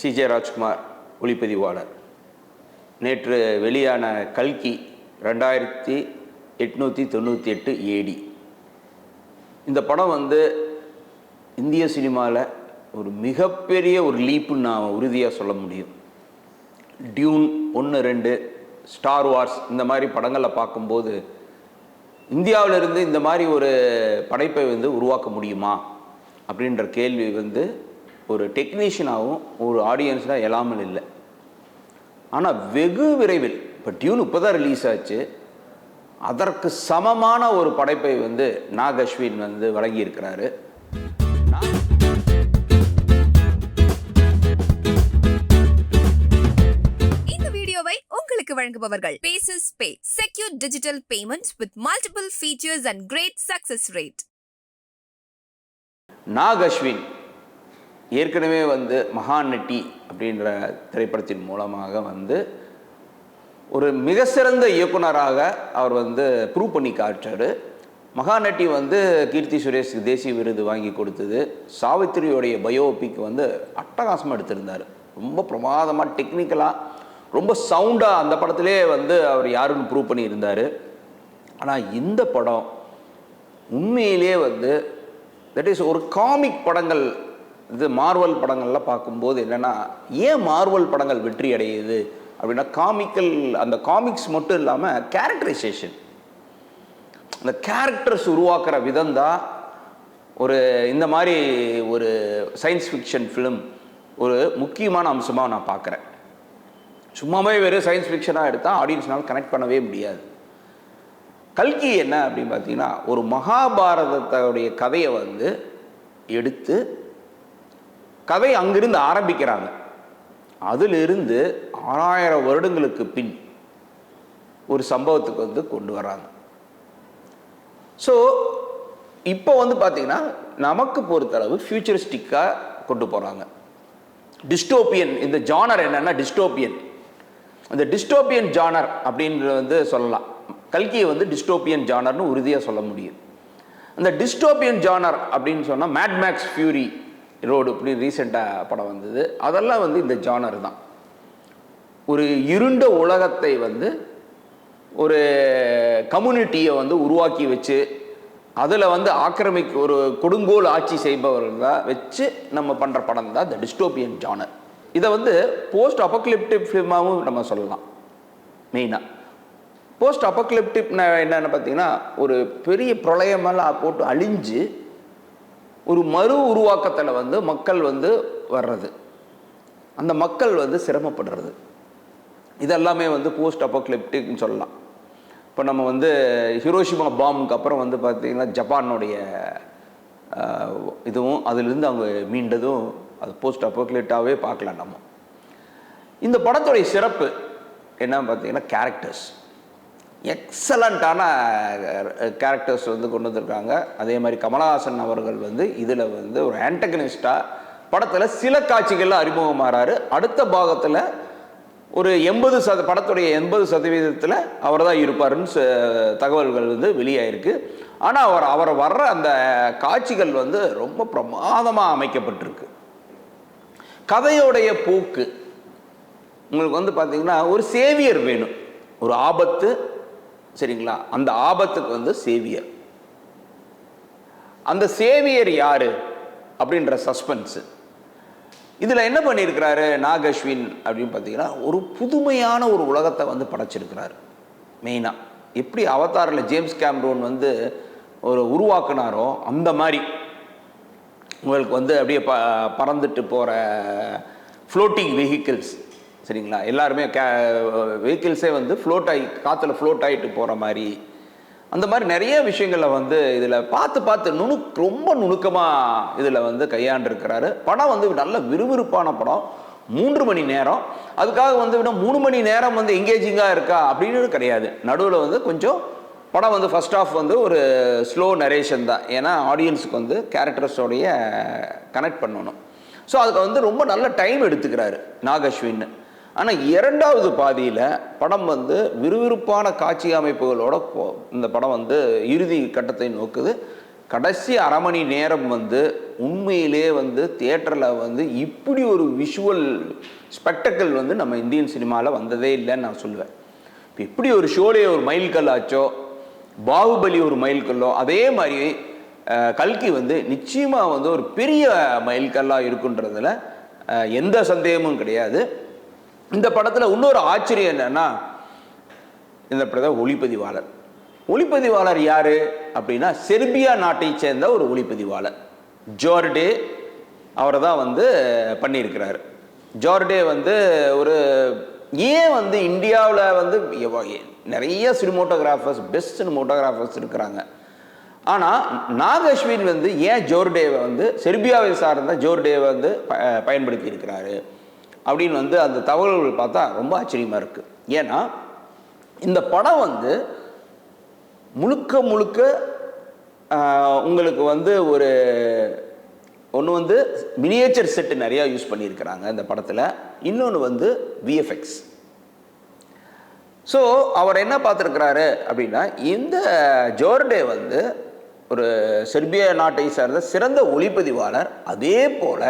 CJ Rajkumar ஒளிப்பதிவாளர். நேற்று வெளியான கல்கி ரெண்டாயிரத்தி எட்நூற்றி தொண்ணூற்றி எட்டு ஏடி இந்த படம் வந்து இந்திய சினிமாவில் ஒரு மிகப்பெரிய ஒரு லீப்புன்னு நான் உறுதியாக சொல்ல முடியும். டியூன் ஒன்று ரெண்டு ஸ்டார் வார்ஸ் இந்த மாதிரி படங்களை பார்க்கும்போது இந்தியாவிலிருந்து இந்த மாதிரி ஒரு படைப்பை வந்து உருவாக்க முடியுமா? அப்படின்ற கேள்வி வந்து ஒரு டெக்னீஷியனாகவும் ஒரு ஆடியன்ஸாக எழாமல் இல்லை. ஆனால் வெகு விரைவில் இப்போ டியூன் இப்போ தான் ரிலீஸ் ஆச்சு. அதற்கு சமமான ஒரு படைப்பை வந்து நாக் அஸ்வின் வந்து வழங்கியிருக்கிறாரு. இந்த வீடியோவை உங்களுக்கு வழங்குபவர்கள் bases pay secure digital payments with multiple features and great success rate knock Ashwin ஏற்கனவே வந்து மகாநட்டி அப்படின்ற திரைப்படத்தின் மூலமாக வந்து ஒரு மிக சிறந்த இயக்குனராக அவர் வந்து ப்ரூவ் பண்ணி காட்டுறாரு. மகாநட்டி வந்து கீர்த்தி சுரேஷ் தேசிய விருது வாங்கி கொடுத்தது. சாவித்திரியோடைய பயோபிக் வந்து அட்டகாசமாக எடுத்திருந்தார். ரொம்ப பிரமாதமாக டெக்னிக்கலாக ரொம்ப சவுண்டாக அந்த படத்திலே வந்து அவர் யாருன்னு ப்ரூவ் பண்ணியிருந்தார். ஆனால் இந்த படம் உண்மையிலே வந்து தட் இஸ் ஒரு காமிக் படங்கள் இது மார்வல் படங்கள்லாம் பார்க்கும்போது என்னென்னா ஏன் மார்வல் படங்கள் வெற்றி அடையுது அப்படின்னா காமிக்கல் அந்த காமிக்ஸ் மட்டும் இல்லாமல் கேரக்டரைசேஷன் அந்த கேரக்டர்ஸ் உருவாக்குற விதம் தான் ஒரு இந்த மாதிரி ஒரு சயின்ஸ் ஃபிக்ஷன் ஃபிலிம் ஒரு முக்கியமான அம்சமாக நான் பார்க்குறேன். சும்மாவே வெறும் சயின்ஸ் ஃபிக்ஷனாக எடுத்தால் ஆடியன்ஸ்னால் கனெக்ட் பண்ணவே முடியாது. கல்கி என்ன அப்படின்னு பார்த்தீங்கன்னா ஒரு மகாபாரதத்தோடைய கதையை வந்து எடுத்து கதை அங்கிருந்து ஆரம்பிக்கிறாங்க. அதிலிருந்து ஆறாயிரம் வருடங்களுக்கு பின் ஒரு சம்பவத்துக்கு வந்து கொண்டு வராங்க. ஸோ இப்போ வந்து பார்த்தீங்கன்னா நமக்கு பொறுத்தளவு ஃபியூச்சரிஸ்டிக்காக கொண்டு போகிறாங்க டிஸ்டோபியன் இந்த ஜானர் என்னன்னா டிஸ்டோபியன் அந்த டிஸ்டோபியன் ஜானர் அப்படின்றது வந்து சொல்லலாம். கல்கியை வந்து டிஸ்டோபியன் ஜானர்னு உறுதியாக சொல்ல முடியும். அந்த டிஸ்டோபியன் ஜானர் அப்படின்னு சொன்னால் மேட்மேக்ஸ் ஃபியூரி ரோடு இப்படி ரீசெண்டாக படம் வந்தது. அதெல்லாம் வந்து இந்த ஜானர் தான். ஒரு இருண்ட உலகத்தை வந்து ஒரு கம்யூனிட்டியை வந்து உருவாக்கி வச்சு அதில் வந்து ஆக்கிரமிக்க ஒரு கொடுங்கோல் ஆட்சி செய்பவர்கள் தான் வச்சு நம்ம பண்ணுற படம் தான் த டிஸ்டோபியன் ஜானர் இதை வந்து போஸ்ட் அப்போக்லிப்டிக் ஃபிலிமாகவும் நம்ம சொல்லலாம். மெயினாக போஸ்ட் அபோக்லிப்டிக் என்னென்னு பார்த்தீங்கன்னா ஒரு பெரிய பிரளயமெல்லாம் போட்டு அழிஞ்சு ஒரு மறு உருவாக்கத்தில் வந்து மக்கள் வந்து வர்றது. அந்த மக்கள் வந்து சிரமப்படுறது. இதெல்லாமே வந்து போஸ்ட் அப்போக்லிப்டிக்னு சொல்லலாம். இப்போ நம்ம வந்து ஹிரோஷிமா பாம்புக்கு அப்புறம் வந்து பார்த்திங்கன்னா ஜப்பானுடைய இதுவும் அதிலிருந்து அவங்க மீண்டதும் அது போஸ்ட் அபோக்லிப்டாகவே பார்க்கலாம் நம்ம. இந்த படத்துடைய சிறப்பு என்ன பார்த்தீங்கன்னா கேரக்டர்ஸ் எக்ஸலண்ட்டான கேரக்டர்ஸ் வந்து கொண்டு வந்திருக்காங்க. அதே மாதிரி கமலஹாசன் அவர்கள் வந்து இதில் வந்து ஒரு ஆன்டகனிஸ்டாக படத்தில் சில காட்சிகளில் அறிமுகமாறாரு அடுத்த பாகத்தில் ஒரு எண்பது சத படத்துடைய எண்பது சதவீதத்தில் அவர் தான் இருப்பாருன்னு தகவல்கள் வந்து வெளியாயிருக்கு. ஆனால் அவர் அவர் வர்ற அந்த காட்சிகள் வந்து ரொம்ப பிரமாதமாக அமைக்கப்பட்டிருக்கு. கதையோடைய போக்கு. உங்களுக்கு வந்து பார்த்தீங்கன்னா ஒரு சேவியர் வேணும். ஒரு ஆபத்து சரிங்களா? அந்த ஆபத்துக்கு வந்து சேவியர். அந்த சேவியர் யாரு? அப்படின்ற சஸ்பென்ஸு. இதில் என்ன பண்ணியிருக்கிறாரு நாகஸ்வின் அப்படின்னு பார்த்தீங்கன்னா ஒரு புதுமையான ஒரு உலகத்தை வந்து படைச்சிருக்கிறாரு. மெயினாக எப்படி அவதாரில் ஜேம்ஸ் கேம்ரோன் வந்து ஒரு உருவாக்குனாரோ அந்த மாதிரி. உங்களுக்கு வந்து அப்படியே ப பறந்துட்டு போகிற ஃப்ளோட்டிங் வெஹிக்கிள்ஸ் சரிங்களா? எல்லாருமே கே வெஹிக்கிள்ஸே வந்து ஃப்ளோட் ஆகி காற்றுல ஃப்ளோட் ஆகிட்டு போகிற மாதிரி. அந்த மாதிரி நிறைய விஷயங்களை வந்து இதில் பார்த்து பார்த்து நுணுக் ரொம்ப நுணுக்கமாக இதில் வந்து கையாண்டிருக்கிறாரு. படம் வந்து நல்ல விறுவிறுப்பான படம். மூன்று மணி நேரம். அதுக்காக வந்து விட மூணு மணி நேரம் வந்து எங்கேஜிங்காக இருக்கா அப்படின்னு கிடையாது. நடுவில் வந்து கொஞ்சம் படம் வந்து ஃபஸ்ட் ஆஃப் வந்து ஒரு ஸ்லோ நரேஷன் தான். ஏன்னா ஆடியன்ஸுக்கு வந்து கேரக்டர்ஸோடைய கனெக்ட் பண்ணணும். ஸோ அதுக்கு வந்து ரொம்ப நல்ல டைம் எடுத்துக்கிறாரு நாகஸ்வின்னு. ஆனால் இரண்டாவது பாதியில் படம் வந்து விறுவிறுப்பான காட்சி அமைப்புகளோட போ- இந்த படம் வந்து இறுதி கட்டத்தை நோக்குது. கடைசி அரை மணி நேரம் வந்து உண்மையிலே வந்து தியேட்டரில் வந்து இப்படி ஒரு விஷுவல் ஸ்பெக்டக்கிள் வந்து நம்ம இந்தியன் சினிமாவில் வந்ததே இல்லைன்னு நான் சொல்லுவேன். இப்போ இப்படி ஒரு ஷோலே ஒரு மைல்கல் ஆச்சோ பாகுபலி ஒரு மைல்கல்லோ அதே மாதிரி கல்கி வந்து நிச்சயமாக வந்து ஒரு பெரிய மைல்கல்லாக இருக்குன்றதில் எந்த சந்தேகமும் கிடையாது. இந்த படத்தில் இன்னொரு ஆச்சரியம் என்னன்னா இந்த படத்தில் ஒளிப்பதிவாளர். ஒளிப்பதிவாளர் யாரு அப்படின்னா செர்பியா நாட்டை சேர்ந்த ஒரு ஒளிப்பதிவாளர். ஜோர்டே அவரை தான் வந்து பண்ணியிருக்கிறாரு. ஜோர்டே வந்து ஒரு ஏன் வந்து இந்தியாவில் வந்து நிறைய சினிமோட்டோகிராஃபர்ஸ் பெஸ்ட் சினிமோட்டோகிராஃபர்ஸ் இருக்கிறாங்க. ஆனால் நாகஸ்வின் வந்து ஏன் ஜோர்டேவை வந்து செர்பியாவை சார்ந்த ஜோர்டேவை வந்து ப- பயன்படுத்தி இருக்கிறாரு அப்படின்னு வந்து அந்த தகவல்கள் பார்த்தா ரொம்ப ஆச்சரியமாக இருக்குது ஏன்னா இந்த படம் வந்து முழுக்க முழுக்க உங்களுக்கு வந்து ஒரு ஒன்று வந்து மினியேச்சர் செட்டு நிறையா யூஸ் பண்ணியிருக்கிறாங்க இந்த படத்தில். இன்னொன்று வந்து விஎஃப்எக்ஸ் ஸோ அவர் என்ன பார்த்துருக்கிறாரு அப்படின்னா இந்த ஜோர்டே வந்து ஒரு செர்பியா நாட்டை சார்ந்த சிறந்த ஒளிப்பதிவாளர் அதே போல்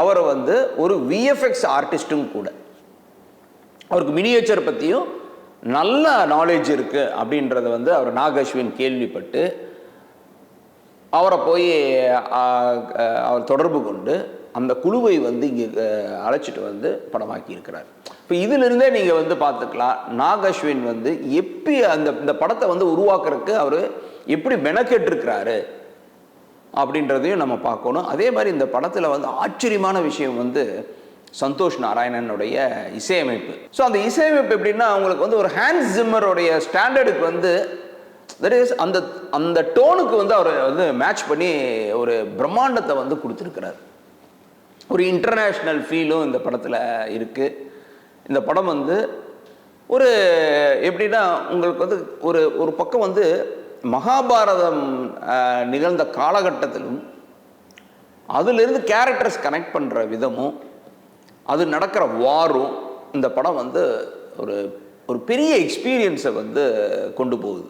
அவர் வந்து ஒரு விஎஃப்எக்ஸ் ஆர்டிஸ்ட்டும் கூட. அவருக்கு மினியேச்சர் பற்றியும் நல்ல நாலேஜ் இருக்குது அப்படின்றத வந்து அவர் நாகஸ்வின் கேள்விப்பட்டு அவரை போய் அவர் தொடர்பு கொண்டு அந்த குழுவை வந்து இங்கே அழைச்சிட்டு வந்து படமாக்கி இருக்கிறார். இப்போ இதிலிருந்தே நீங்கள் வந்து பார்த்துக்கலாம் நாகஸ்வின் வந்து எப்படி அந்த இந்த படத்தை வந்து உருவாக்குறதுக்கு அவர் எப்படி மெனக்கெட்டிருக்கிறாரு அப்படின்றதையும் நம்ம பார்க்கணும். அதே மாதிரி இந்த படத்தில் வந்து ஆச்சரியமான விஷயம் வந்து சந்தோஷ் நாராயணனுடைய இசையமைப்பு. ஸோ அந்த இசையமைப்பு எப்படின்னா அவங்களுக்கு வந்து ஒரு ஹேண்ட் ஜிம்மருடைய ஸ்டாண்டர்டுக்கு வந்து தட் இஸ் அந்த அந்த டோனுக்கு வந்து அவர் வந்து மேட்ச் பண்ணி ஒரு பிரம்மாண்டத்தை வந்து கொடுத்துருக்கிறார். ஒரு இன்டர்நேஷ்னல் ஃபீலும் இந்த படத்தில் இருக்குது இந்த படம் வந்து ஒரு எப்படின்னா உங்களுக்கு வந்து ஒரு ஒரு பக்கம் வந்து மகாபாரதம் நிகழ்ந்த காலகட்டத்திலும் அதிலிருந்து கேரக்டர்ஸ் கனெக்ட் பண்ணுற விதமும் அது நடக்கிற வாரும் இந்த படம் வந்து ஒரு ஒரு பெரிய எக்ஸ்பீரியன்ஸை வந்து கொண்டு போகுது.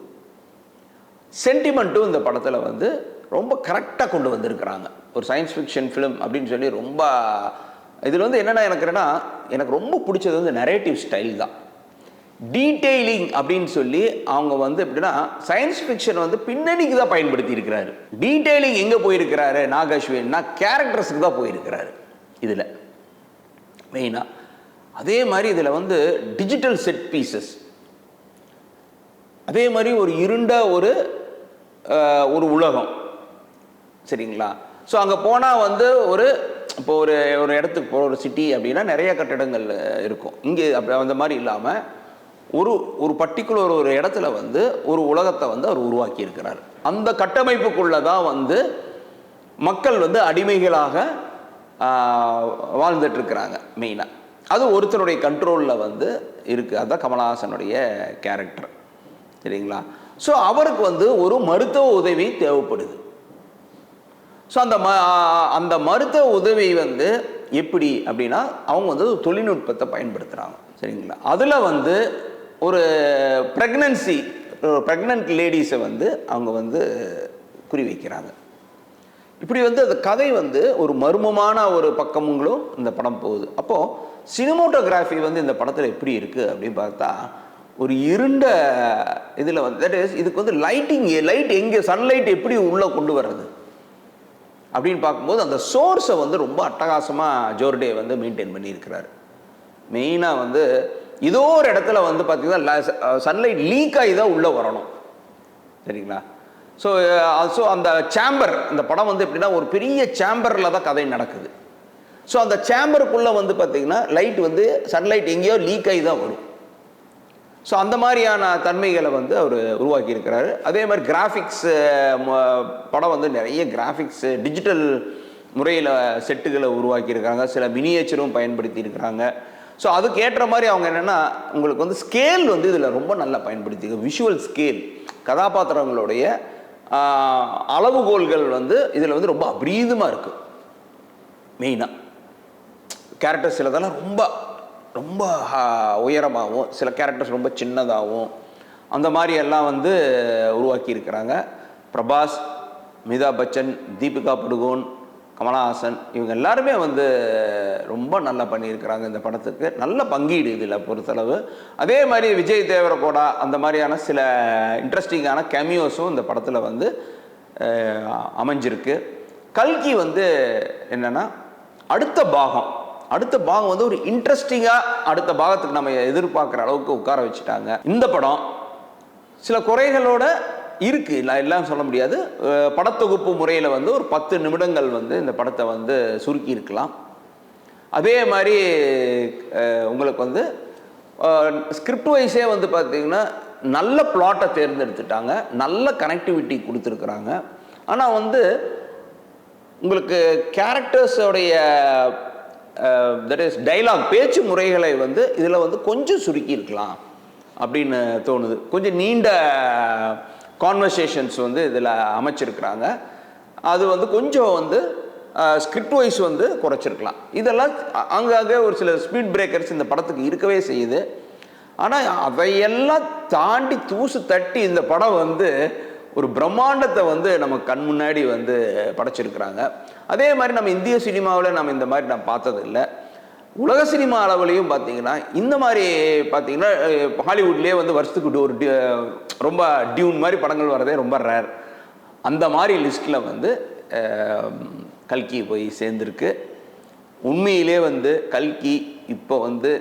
சென்டிமெண்ட்டும் இந்த படத்தில் வந்து ரொம்ப கரெக்டாக கொண்டு வந்திருக்கிறாங்க. ஒரு சயின்ஸ் ஃபிக்ஷன் ஃபிலிம் அப்படின்னு சொல்லி ரொம்ப இதில் வந்து என்னென்ன எனக்குன்னா எனக்கு ரொம்ப பிடிச்சது வந்து நரேட்டிவ் ஸ்டைல் தான். டீட்டெயிலிங் அப்படின்னு சொல்லி அவங்க வந்து எப்படின்னா சயின்ஸ் ஃபிக்ஷன் வந்து பின்னணிக்கு தான் பயன்படுத்தி இருக்கிறாரு. டீட்டெயிலிங் எங்கே போயிருக்கிறாரு நாகஸ்வின்னா கேரக்டர்ஸுக்கு தான் போயிருக்கிறாரு இதில். மெயினாக அதே மாதிரி இதில் வந்து டிஜிட்டல் செட் பீசஸ் அதே மாதிரி ஒரு இருண்ட ஒரு ஒரு உலகம். சரிங்களா? ஸோ அங்கே போனால் வந்து ஒரு இப்போ ஒரு ஒரு இடத்துக்கு போகிற ஒரு சிட்டி அப்படின்னா நிறைய கட்டடங்கள் இருக்கும். இங்கே அப்படி அந்த மாதிரி இல்லாமல் ஒரு ஒரு பர்டிகுலர் ஒரு இடத்துல வந்து ஒரு உலகத்தை வந்து அவர் உருவாக்கி இருக்கிறார் அந்த கட்டமைப்புக்குள்ளே தான் வந்து மக்கள் வந்து அடிமைகளாக வாழ்ந்துட்டு இருக்கிறாங்க மெயினாக அது ஒருத்தருடைய கண்ட்ரோலில் வந்து இருக்குது அதுதான் கமலஹாசனுடைய கேரக்டர் சரிங்களா? ஸோ அவருக்கு வந்து ஒரு மருத்துவ உதவி தேவைப்படுது. ஸோ அந்த ம அந்த மருத்துவ உதவி வந்து எப்படி அப்படின்னா அவங்க வந்து தொழில்நுட்பத்தை பயன்படுத்துகிறாங்க சரிங்களா? அதில் வந்து ஒரு ப்ரெக்னன்சி ப்ரெக்னென்ட் லேடிஸை வந்து அவங்க வந்து குறி வைக்கிறாங்க இப்படி வந்து அந்த கதை வந்து ஒரு மர்மமான ஒரு பக்கமுங்களும் இந்த படம் போகுது. அப்போது சினிமோட்டோகிராஃபி வந்து இந்த படத்தில் எப்படி இருக்குது அப்படின்னு பார்த்தா ஒரு இருண்ட இதில் வந்து தட் இஸ் இதுக்கு வந்து லைட்டிங் லைட் எங்கே சன்லைட் எப்படி உள்ளே கொண்டு வர்றது? அப்படின்னு பார்க்கும்போது அந்த சோர்ஸை வந்து ரொம்ப அட்டகாசமாக ஜோர்டே வந்து மெயின்டைன் பண்ணியிருக்கிறாரு. மெயினாக வந்து ஏதோ ஒரு இடத்துல வந்து பார்த்தீங்கன்னா சன்லைட் லீக் ஆகி தான் உள்ளே வரணும். சரிங்களா? ஸோ ஸோ அந்த சேம்பர் இந்த படம் வந்து எப்படின்னா ஒரு பெரிய சேம்பரில் தான் கதை நடக்குது. ஸோ அந்த சேம்பருக்குள்ளே வந்து பார்த்தீங்கன்னா லைட் வந்து சன்லைட் எங்கேயோ லீக் ஆகி தான் வரும். ஸோ அந்த மாதிரியான தன்மைகளை வந்து அவர் உருவாக்கி இருக்கிறாரு அதே மாதிரி கிராஃபிக்ஸ் படம் வந்து நிறைய கிராஃபிக்ஸ் டிஜிட்டல் முறையில் செட்டுகளை உருவாக்கியிருக்கிறாங்க. சில மினியேச்சரும் பயன்படுத்தி இருக்கிறாங்க ஸோ அதுக்கு ஏற்ற மாதிரி அவங்க என்னென்னா உங்களுக்கு வந்து ஸ்கேல் வந்து இதில் ரொம்ப நல்லா பயன்படுத்தி விஷுவல் ஸ்கேல் கதாபாத்திரங்களுடைய அளவுகோல்கள் வந்து இதில் வந்து ரொம்ப அபரீதமாக இருக்குது மெயினாக கேரக்டர்ஸ் சிலதெல்லாம் ரொம்ப ரொம்ப உயரமாகவும் சில கேரக்டர்ஸ் ரொம்ப சின்னதாகவும் அந்த மாதிரி எல்லாம் வந்து உருவாக்கி இருக்கிறாங்க பிரபாஸ் அமிதாப் பச்சன் தீபிகா படுகோன் கமலஹாசன் இவங்க எல்லாருமே வந்து ரொம்ப நல்லா பண்ணியிருக்கிறாங்க இந்த படத்துக்கு. நல்ல பங்கீடு இதில் பொறுத்தளவு. அதே மாதிரி விஜய் தேவரகோடா அந்த மாதிரியான சில இன்ட்ரெஸ்டிங்கான கேமியோஸும் இந்த படத்தில் வந்து அமைஞ்சிருக்கு. கல்கி வந்து என்னென்னா அடுத்த பாகம் அடுத்த பாகம் வந்து ஒரு இன்ட்ரெஸ்டிங்காக அடுத்த பாகத்துக்கு நம்ம எதிர்பார்க்குற அளவுக்கு உட்கார வச்சுட்டாங்க. இந்த படம் சில குறைகளோட இருக்குது நான் எல்லாம் சொல்ல முடியாது. படத்தொகுப்பு முறையில் வந்து ஒரு பத்து நிமிடங்கள் வந்து இந்த படத்தை வந்து சுருக்கி இருக்கலாம் அதே மாதிரி உங்களுக்கு வந்து ஸ்கிரிப்ட் வைஸே வந்து பார்த்திங்கன்னா நல்ல பிளாட்டை தேர்ந்தெடுத்துட்டாங்க. நல்ல கனெக்டிவிட்டி கொடுத்துருக்குறாங்க. ஆனால் வந்து உங்களுக்கு கேரக்டர்ஸோடைய தட் இஸ் டைலாக் பேச்சு முறைகளை வந்து இதில் வந்து கொஞ்சம் சுருக்கி இருக்கலாம் அப்படின்னு தோணுது. கொஞ்சம் நீண்ட கான்வர்சேஷன்ஸ் வந்து இதில் அமைச்சிருக்கிறாங்க. அது வந்து கொஞ்சம் வந்து ஸ்கிரிப்ட் வைஸ் வந்து குறைச்சிருக்கலாம். இதெல்லாம் அங்கங்கே ஒரு சில ஸ்பீட் பிரேக்கர்ஸ் இந்த படத்துக்கு இருக்கவே செய்யுது. ஆனால் அதையெல்லாம் தாண்டி தூசு தட்டி இந்த படம் வந்து ஒரு பிரம்மாண்டத்தை வந்து நம்ம கண் முன்னாடி வந்து படைச்சிருக்கிறாங்க. அதே மாதிரி நம்ம இந்திய சினிமாவில் நம்ம இந்த மாதிரி நான் பார்த்ததில்லை. உலக சினிமா அளவுலையும் பார்த்தீங்கன்னா இந்த மாதிரி பார்த்தீங்கன்னா ஹாலிவுட்லேயே வந்து வருஷத்துக்கு ஒரு ரொம்ப டியூன் மாதிரி படங்கள் வரதே ரொம்ப ரேர். அந்த மாதிரி லிஸ்ட்டில் வந்து கல்கி போய் சேர்ந்துருக்கு. உண்மையிலே வந்து கல்கி இப்போ வந்து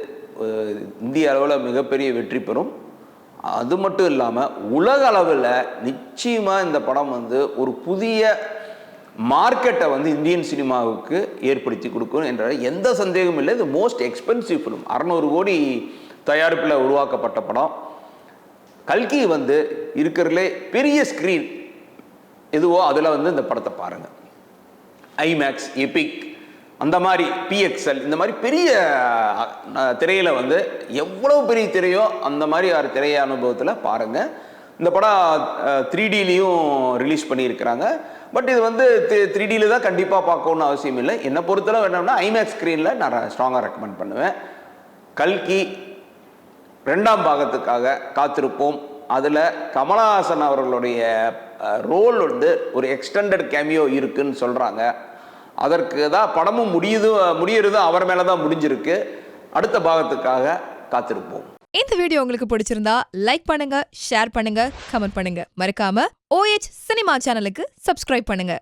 இந்திய அளவில் மிகப்பெரிய வெற்றி பெறும். அது மட்டும் இல்லாமல் உலக அளவில் நிச்சயமாக இந்த படம் வந்து ஒரு புதிய மார்க்கெட்டை வந்து இந்தியன் சினிமாவுக்கு ஏற்படுத்தி கொடுக்கும் என்ற எந்த சந்தேகமும் இல்லை. இது மோஸ்ட் எக்ஸ்பென்சிவ் ஃபிலிம் அறநூறு கோடி தயாரிப்பில் உருவாக்கப்பட்ட படம். கல்கி வந்து இருக்கிறதுலே பெரிய ஸ்க்ரீன் எதுவோ அதில் வந்து இந்த படத்தை பாருங்கள் ஐமேக்ஸ் எபிக் அந்த மாதிரி பிஎக்ஸ்எல் இந்த மாதிரி பெரிய திரையில் வந்து எவ்வளோ பெரிய திரையோ அந்த மாதிரி ஒரு திரைய அனுபவத்தில் பாருங்கள் இந்த படம் த்ரீ டிலையும் ரிலீஸ் பண்ணியிருக்கிறாங்க. பட் இது வந்து த்ரீ டியில் தான் கண்டிப்பாக பார்க்கணும்னு அவசியம் இல்லை. என்னை பொறுத்தளவு என்னன்னா ஐமேக்ஸ் ஸ்க்ரீனில் நான் ஸ்ட்ராங்காக ரெக்கமெண்ட் பண்ணுவேன். கல்கி ரெண்டாம் பாகத்துக்காக காத்திருப்போம். அதில் கமலஹாசன் அவர்களுடைய ரோல் வந்து ஒரு எக்ஸ்டெண்டட் கேமியோ இருக்குன்னு சொல்கிறாங்க அதற்கு தான் படமும் முடியுது முடியறதும் அவர் மேலே தான் முடிஞ்சிருக்கு. அடுத்த பாகத்துக்காக காத்திருப்போம். இந்த வீடியோ உங்களுக்கு பிடிச்சிருந்தா லைக் பண்ணுங்க ஷேர் பண்ணுங்க கமெண்ட் பண்ணுங்க. மறக்காம ஓஎச் சினிமா சேனலுக்கு சப்ஸ்கிரைப் பண்ணுங்க.